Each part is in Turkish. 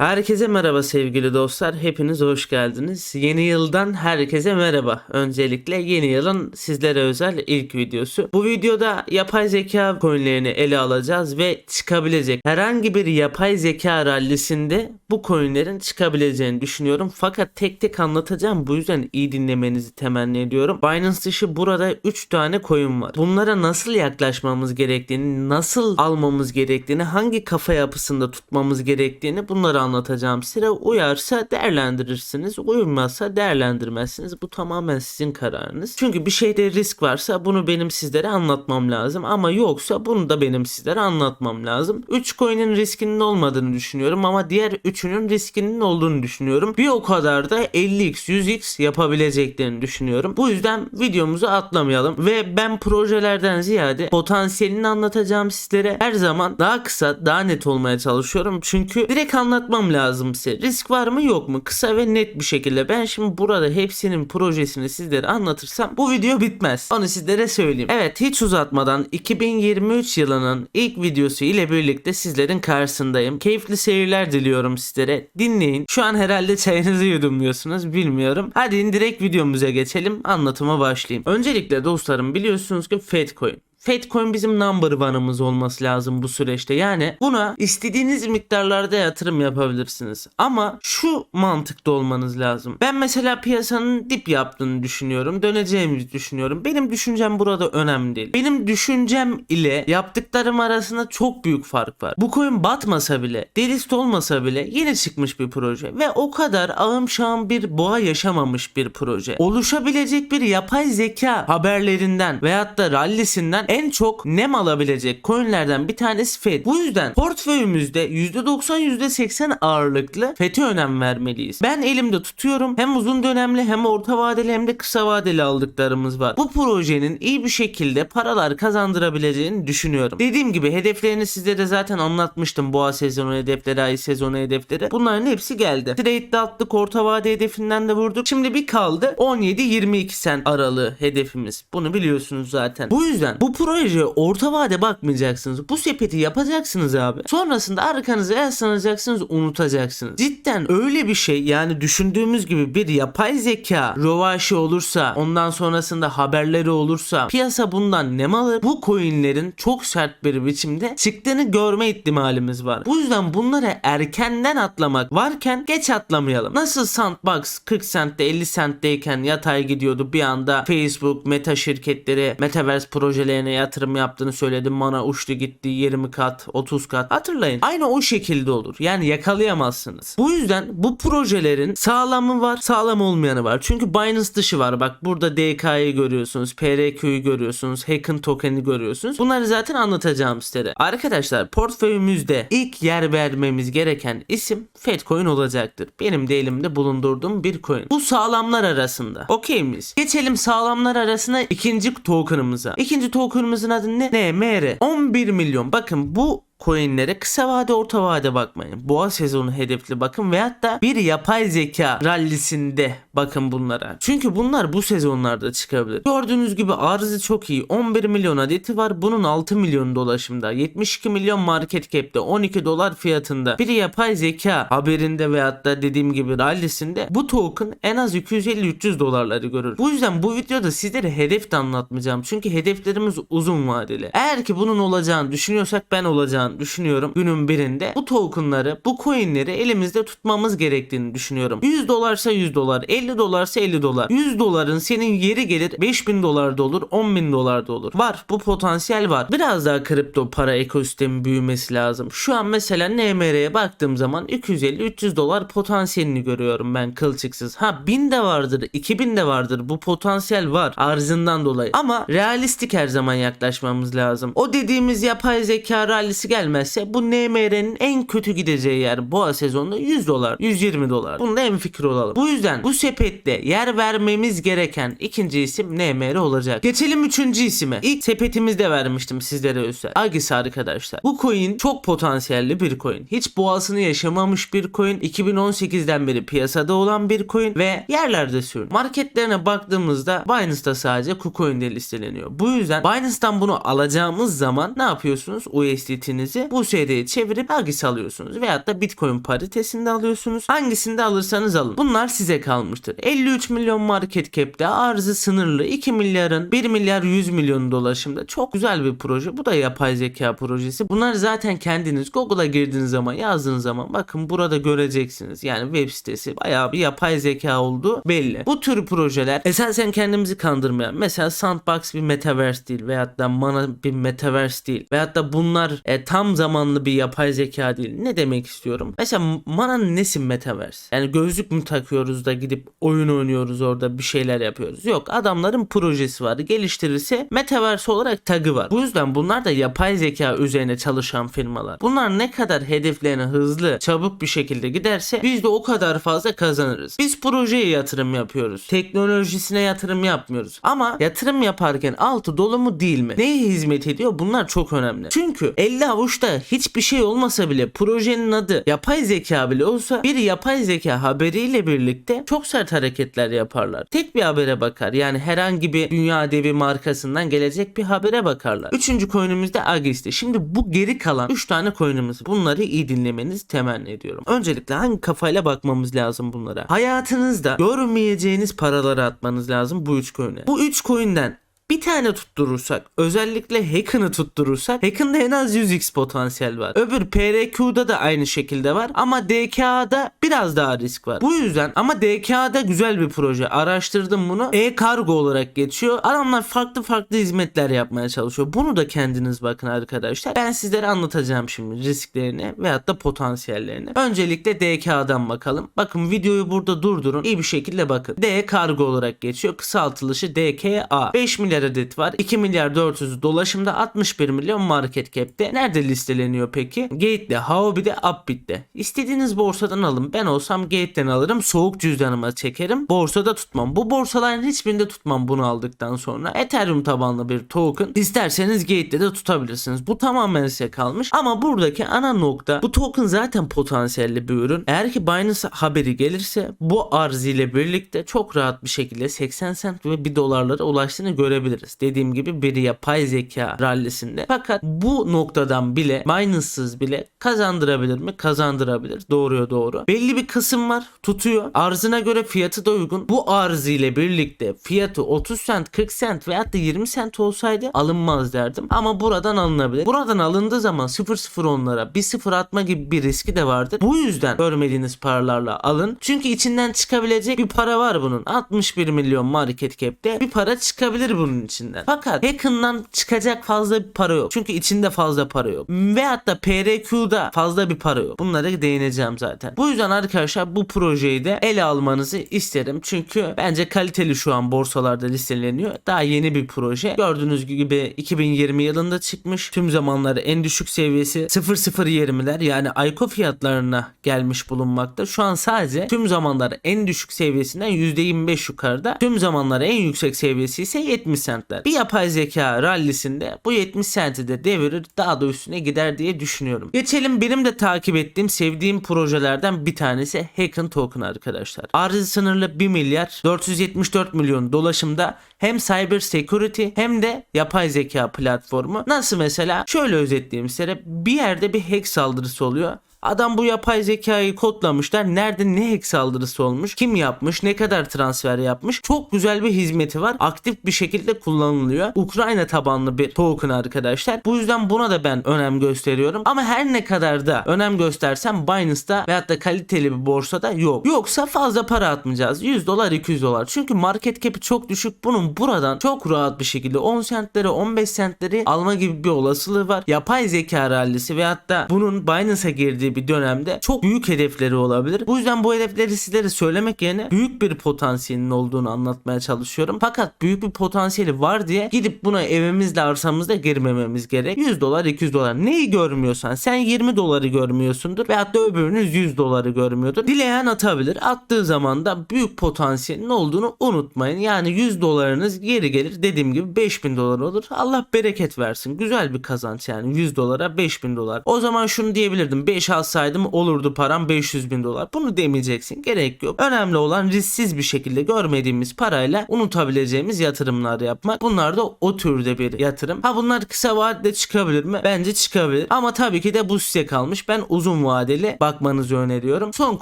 Herkese merhaba sevgili dostlar. Hepiniz hoş geldiniz. Yeni yıldan herkese merhaba. Öncelikle yeni yılın sizlere özel ilk videosu. Bu videoda yapay zeka coinlerini ele alacağız ve çıkabilecek herhangi bir yapay zeka rallisinde bu coinlerin çıkabileceğini düşünüyorum. Fakat tek tek anlatacağım. Bu yüzden iyi dinlemenizi temenni ediyorum. Binance dışı burada 3 tane coin var. Bunlara nasıl yaklaşmamız gerektiğini, nasıl almamız gerektiğini, hangi kafa yapısında tutmamız gerektiğini bunları anlatacağım size. Uyarsa değerlendirirsiniz, uymazsa değerlendirmezsiniz. Bu tamamen sizin kararınız. Çünkü bir şeyde risk varsa bunu benim sizlere anlatmam lazım ama yoksa bunu da benim sizlere anlatmam lazım. 3 coin'in riskinin olmadığını düşünüyorum ama diğer üçünün riskinin olduğunu düşünüyorum. Bir o kadar da 50x, 100x yapabileceklerini düşünüyorum. Bu yüzden videomuzu atlamayalım ve ben projelerden ziyade potansiyelini anlatacağım sizlere. Her zaman daha kısa, daha net olmaya çalışıyorum. Çünkü direkt anlatmam lazım size. Risk var mı yok mu? Kısa ve net bir şekilde. Ben şimdi burada hepsinin projesini sizlere anlatırsam bu video bitmez. Onu sizlere söyleyeyim. Evet hiç uzatmadan 2023 yılının ilk videosu ile birlikte sizlerin karşısındayım. Keyifli seyirler diliyorum sizlere. Dinleyin. Şu an herhalde çayınızı yudumluyorsunuz bilmiyorum. Hadi direkt videomuza geçelim. Anlatıma başlayayım. Öncelikle dostlarım biliyorsunuz ki Fedcoin. Fedcoin bizim number one'ımız olması lazım bu süreçte. Yani buna istediğiniz miktarlarda yatırım yapabilirsiniz. Ama şu mantıkta olmanız lazım. Ben mesela piyasanın dip yaptığını düşünüyorum. Döneceğimizi düşünüyorum. Benim düşüncem burada önemli değil. Benim düşüncem ile yaptıklarım arasında çok büyük fark var. Bu coin batmasa bile, delist olmasa bile yeni çıkmış bir proje. Ve o kadar ağım şağım bir boğa yaşamamış bir proje. Oluşabilecek bir yapay zeka haberlerinden veyahut da rallisinden en çok nem alabilecek coinlerden bir tanesi FED. Bu yüzden portföyümüzde %90 %80 ağırlıklı FED'e önem vermeliyiz. Ben elimde tutuyorum. Hem uzun dönemli hem orta vadeli hem de kısa vadeli aldıklarımız var. Bu projenin iyi bir şekilde paralar kazandırabileceğini düşünüyorum. Dediğim gibi hedeflerini sizlere zaten anlatmıştım. Boğa sezonu hedefleri, ay sezonu hedefleri. Bunların hepsi geldi. Trade'de attık, orta vade hedefinden de vurduk. Şimdi bir kaldı. 17-22 sent aralığı hedefimiz. Bunu biliyorsunuz zaten. Bu yüzden bu proje orta vade bakmayacaksınız. Bu sepeti yapacaksınız abi. Sonrasında arkanıza yaslanacaksınız unutacaksınız. Cidden öyle bir şey yani düşündüğümüz gibi bir yapay zeka rovaşı olursa ondan sonrasında haberleri olursa piyasa bundan nem alır. Bu coinlerin çok sert bir biçimde çıktığını görme ihtimalimiz var. Bu yüzden bunlara erkenden atlamak varken geç atlamayalım. Nasıl Sandbox 40 centte 50 centteyken yatay gidiyordu bir anda Facebook, Meta şirketleri, Metaverse projelerine yatırım yaptığını söyledim. Mana uçtu gitti 20 kat 30 kat. Hatırlayın. Aynı o şekilde olur. Yani yakalayamazsınız. Bu yüzden bu projelerin sağlamı var sağlam olmayanı var. Çünkü Binance dışı var. Bak burada DK'yı görüyorsunuz. PRQ'yu görüyorsunuz. Hacken token'i görüyorsunuz. Bunları zaten anlatacağım size. Arkadaşlar portföyümüzde ilk yer vermemiz gereken isim Fedcoin olacaktır. Benim de elimde bulundurduğum bir coin. Bu sağlamlar arasında. Okey miyiz? Geçelim sağlamlar arasında ikinci token'ımıza. İkinci token'ımızın adı ne? NMR. 11 milyon. Bakın bu coinlere kısa vade orta vade bakmayın. Boğa sezonu hedefli bakın veyahut da bir yapay zeka rallisinde bakın bunlara. Çünkü bunlar bu sezonlarda çıkabilir. Gördüğünüz gibi arzı çok iyi. 11 milyon adeti var. Bunun 6 milyon dolaşımda. 72 milyon market cap'te 12 dolar fiyatında. Bir yapay zeka haberinde veyahut da dediğim gibi rallisinde bu token en az 250-300 dolarları görür. Bu yüzden bu videoda sizlere hedef de anlatmayacağım. Çünkü hedeflerimiz uzun vadeli. Eğer ki bunun olacağını düşünüyorsak ben olacağını düşünüyorum günün birinde. Bu tokenları, bu coinleri elimizde tutmamız gerektiğini düşünüyorum. 100 dolarsa 100 dolar, 50 dolarsa 50 dolar. 100 doların senin yeri gelir 5000 dolar da olur, 10 bin dolar da olur. Var, bu potansiyel var. Biraz daha kripto para ekosistemi büyümesi lazım. Şu an mesela NMR'ye baktığım zaman 250-300 dolar potansiyelini görüyorum ben kılçıksız. Ha 1000 de vardır, 2000 de vardır. Bu potansiyel var arzından dolayı. Ama realistik her zaman yaklaşmamız lazım. O dediğimiz yapay zeka rallisi gelmezse bu NMR'nin en kötü gideceği yer boğa sezonunda 100 dolar, 120 dolar. Bunda en fikir olalım. Bu yüzden bu sepette yer vermemiz gereken ikinci isim NMR olacak. Geçelim üçüncü isime. İlk sepetimizde vermiştim sizlere özel. Agis arkadaşlar. Bu coin çok potansiyelli bir coin. Hiç boğasını yaşamamış bir coin. 2018'den beri piyasada olan bir coin ve yerlerde sürün. Marketlerine baktığımızda Binance'da sadece KuCoin'de listeleniyor. Bu yüzden Binance'dan bunu alacağımız zaman ne yapıyorsunuz? USDT'nizi coinlerinizi bu USD'ye çevirip Agis alıyorsunuz. Veyahut da Bitcoin paritesinde alıyorsunuz. Hangisinde alırsanız alın. Bunlar size kalmıştır. 53 milyon market cap'te arzı sınırlı 2 milyarın 1 milyar 100 milyon dolaşımda. Çok güzel bir proje. Bu da yapay zeka projesi. Bunlar zaten kendiniz Google'a girdiğiniz zaman yazdığınız zaman bakın burada göreceksiniz. Yani web sitesi bayağı bir yapay zeka olduğu belli. Bu tür projeler esasen kendimizi kandırmayan mesela Sandbox bir metaverse değil veyahut da Mana bir metaverse değil veyahut da bunlar e, tam zamanlı bir yapay zeka değil. Ne demek istiyorum? Mesela Mana'nın nesi metaverse? Yani gözlük mü takıyoruz da gidip oyun oynuyoruz orada bir şeyler yapıyoruz. Yok adamların projesi var. Geliştirirse metaverse olarak tagı var. Bu yüzden bunlar da yapay zeka üzerine çalışan firmalar. Bunlar ne kadar hedeflerine hızlı, çabuk bir şekilde giderse biz de o kadar fazla kazanırız. Biz projeye yatırım yapıyoruz. Teknolojisine yatırım yapmıyoruz. Ama yatırım yaparken altı dolu mu değil mi? Neye hizmet ediyor? Bunlar çok önemli. Çünkü 50 avuçta hiçbir şey olmasa bile projenin adı yapay zeka bile olsa bir yapay zeka haberiyle birlikte çok sert hareketler yaparlar. Tek bir habere bakar. Yani herhangi bir dünya devi markasından gelecek bir habere bakarlar. Üçüncü coin'imiz de Agis'ti. Şimdi bu geri kalan 3 tane coin'imiz. Bunları iyi dinlemenizi temenni ediyorum. Öncelikle hangi kafayla bakmamız lazım bunlara? Hayatınızda görmeyeceğiniz paraları atmanız lazım bu 3 coin'e. Bu 3 coin'den bir tane tutturursak özellikle Hack'ını tutturursak Hack'ında en az 100x potansiyel var. Öbür PRQ'da da aynı şekilde var ama DKA'da biraz daha risk var. Bu yüzden ama DKA'da güzel bir proje. Araştırdım bunu. E-kargo olarak geçiyor. Adamlar farklı farklı hizmetler yapmaya çalışıyor. Bunu da kendiniz bakın arkadaşlar. Ben sizlere anlatacağım şimdi risklerini veyahut da potansiyellerini. Öncelikle DKA'dan bakalım. Bakın videoyu burada durdurun. İyi bir şekilde bakın. D kargo olarak geçiyor. Kısaltılışı DKA. 5 milyar adet var. 2 milyar 400 dolaşımda 61 milyon market cap'te. Nerede listeleniyor peki? Gate'de, Huobi'de, Upbit'te. İstediğiniz borsadan alın. Ben olsam Gate'den alırım. Soğuk cüzdanıma çekerim. Borsada tutmam. Bu borsaların hiçbirinde tutmam bunu aldıktan sonra. Ethereum tabanlı bir token. İsterseniz Gate'de de tutabilirsiniz. Bu tamamen size kalmış. Ama buradaki ana nokta bu token zaten potansiyelli bir ürün. Eğer ki Binance haberi gelirse bu arz ile birlikte çok rahat bir şekilde 80 cent ve 1 dolarlara ulaştığını görebiliriz. Dediğim gibi bir yapay zeka rallisinde. Fakat bu noktadan bile Binance'sız bile kazandırabilir mi? Kazandırabilir. Doğruya doğru. Belli bir kısım var. Tutuyor. Arzına göre fiyatı da uygun. Bu arz ile birlikte fiyatı 30 cent, 40 cent veya da 20 cent olsaydı alınmaz derdim. Ama buradan alınabilir. Buradan alındığı zaman 0.010'lara bir sıfır atma gibi bir riski de vardır. Bu yüzden görmediğiniz paralarla alın. Çünkü içinden çıkabilecek bir para var bunun. 61 milyon market cap'te bir para çıkabilir bunun içinden. Fakat Hacken'dan çıkacak fazla bir para yok. Çünkü içinde fazla para yok. Ve hatta PRQ'da fazla bir para yok. Bunlara değineceğim zaten. Bu yüzden arkadaşlar bu projeyi de ele almanızı isterim. Çünkü bence kaliteli şu an borsalarda listeleniyor. Daha yeni bir proje. Gördüğünüz gibi 2020 yılında çıkmış. Tüm zamanları en düşük seviyesi 0020'ler yani ICO fiyatlarına gelmiş bulunmakta. Şu an sadece tüm zamanları en düşük seviyesinden %25 yukarıda. Tüm zamanları en yüksek seviyesi ise 70 centler. Bir yapay zeka rallisinde bu 70 centi de devirir daha da üstüne gider diye düşünüyorum. Geçelim benim de takip ettiğim sevdiğim projelerden bir tanesi Hacken Token arkadaşlar. Arzı sınırlı 1 milyar 474 milyon dolaşımda hem cyber security hem de yapay zeka platformu. Nasıl mesela? Şöyle özetleyeyim size. Bir yerde bir hack saldırısı oluyor. Adam bu yapay zekayı kodlamışlar. Nerede ne hack saldırısı olmuş? Kim yapmış? Ne kadar transfer yapmış? Çok güzel bir hizmeti var. Aktif bir şekilde kullanılıyor. Ukrayna tabanlı bir token arkadaşlar. Bu yüzden buna da ben önem gösteriyorum. Ama her ne kadar da önem göstersem Binance'da veyahut da kaliteli bir borsada yok. Yoksa fazla para atmayacağız. 100 dolar 200 dolar. Çünkü market cap'i çok düşük. Bunun buradan çok rahat bir şekilde 10 centleri 15 centleri alma gibi bir olasılığı var. Yapay zeka rallisi veyahut da bunun Binance'a girdiği bir dönemde çok büyük hedefleri olabilir. Bu yüzden bu hedefleri sizlere söylemek yerine büyük bir potansiyelin olduğunu anlatmaya çalışıyorum. Fakat büyük bir potansiyeli var diye gidip buna evimizle arsamızda girmememiz gerek. 100 dolar 200 dolar neyi görmüyorsan sen 20 doları görmüyorsundur veyahut da öbürünüz 100 doları görmüyordur. Dileyen atabilir. Attığı zaman da büyük potansiyelin olduğunu unutmayın. Yani 100 dolarınız geri gelir dediğim gibi 5000 dolar olur. Allah bereket versin. Güzel bir kazanç yani 100 dolara 5000 dolar. O zaman şunu diyebilirdim. 5-6 kalsaydım olurdu param 500 bin dolar. Bunu demeyeceksin. Gerek yok. Önemli olan risksiz bir şekilde görmediğimiz parayla unutabileceğimiz yatırımlar yapmak. Bunlar da o türde bir yatırım. Ha bunlar kısa vadede çıkabilir mi? Bence çıkabilir. Ama tabii ki de bu size kalmış. Ben uzun vadeli bakmanızı öneriyorum. Son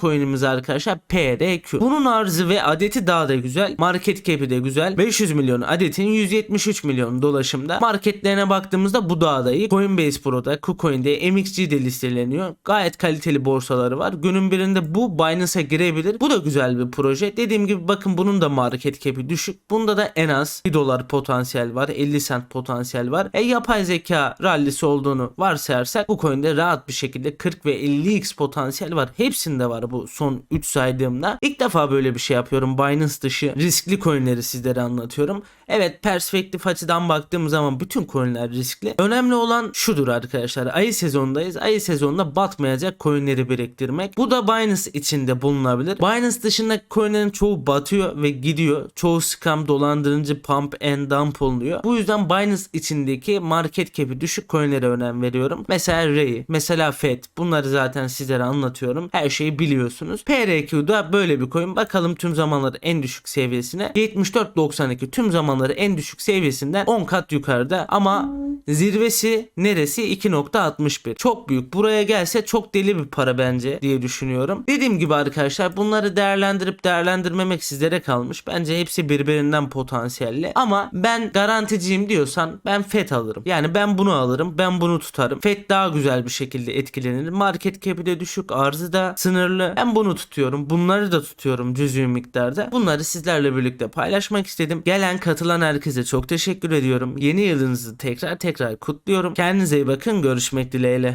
coin'imiz arkadaşlar PRQ. Bunun arzı ve adeti daha da güzel. Market cap'i de güzel. 500 milyon adetin 173 milyon dolaşımda. Marketlerine baktığımızda bu daha da iyi. Coinbase Pro'da, KuCoin'de, MXG'de listeleniyor. Gayet kaliteli borsaları var. Günün birinde bu Binance'a girebilir. Bu da güzel bir proje. Dediğim gibi bakın bunun da market cap'i düşük. Bunda da en az 1 dolar potansiyel var. 50 sent potansiyel var. E yapay zeka rallisi olduğunu varsayarsak bu coin'de rahat bir şekilde 40 ve 50x potansiyel var. Hepsinde var bu son 3 saydığımda. İlk defa böyle bir şey yapıyorum. Binance dışı riskli coin'leri sizlere anlatıyorum. Evet perspektif açıdan baktığım zaman bütün coin'ler riskli. Önemli olan şudur arkadaşlar. Ayı sezondayız. Ayı sezonunda batmayacak coin'leri biriktirmek. Bu da Binance içinde bulunabilir. Binance dışında coin'lerin çoğu batıyor ve gidiyor. Çoğu scam dolandırıcı pump and dump oluyor. Bu yüzden Binance içindeki market cap'i düşük coin'lere önem veriyorum. Mesela Ray, mesela FED. Bunları zaten sizlere anlatıyorum. Her şeyi biliyorsunuz. PRQ'da böyle bir coin. Bakalım tüm zamanların en düşük seviyesine. 74.92 tüm zamanları en düşük seviyesinden 10 kat yukarıda. Ama zirvesi neresi? 2.61 çok büyük. Buraya gelse çok deli bir para bence diye düşünüyorum. Dediğim gibi arkadaşlar bunları değerlendirip değerlendirmemek sizlere kalmış. Bence hepsi birbirinden potansiyelli. Ama ben garanticiyim diyorsan ben FED alırım. Yani ben bunu alırım ben bunu tutarım. FED daha güzel bir şekilde etkilenir. Market cap'i de düşük arzı da sınırlı. Ben bunu tutuyorum bunları da tutuyorum cüz'i miktarda. Bunları sizlerle birlikte paylaşmak istedim. Gelen katılan herkese çok teşekkür ediyorum. Yeni yılınızı tekrar tekrar kutluyorum. Kendinize iyi bakın. Görüşmek dileğiyle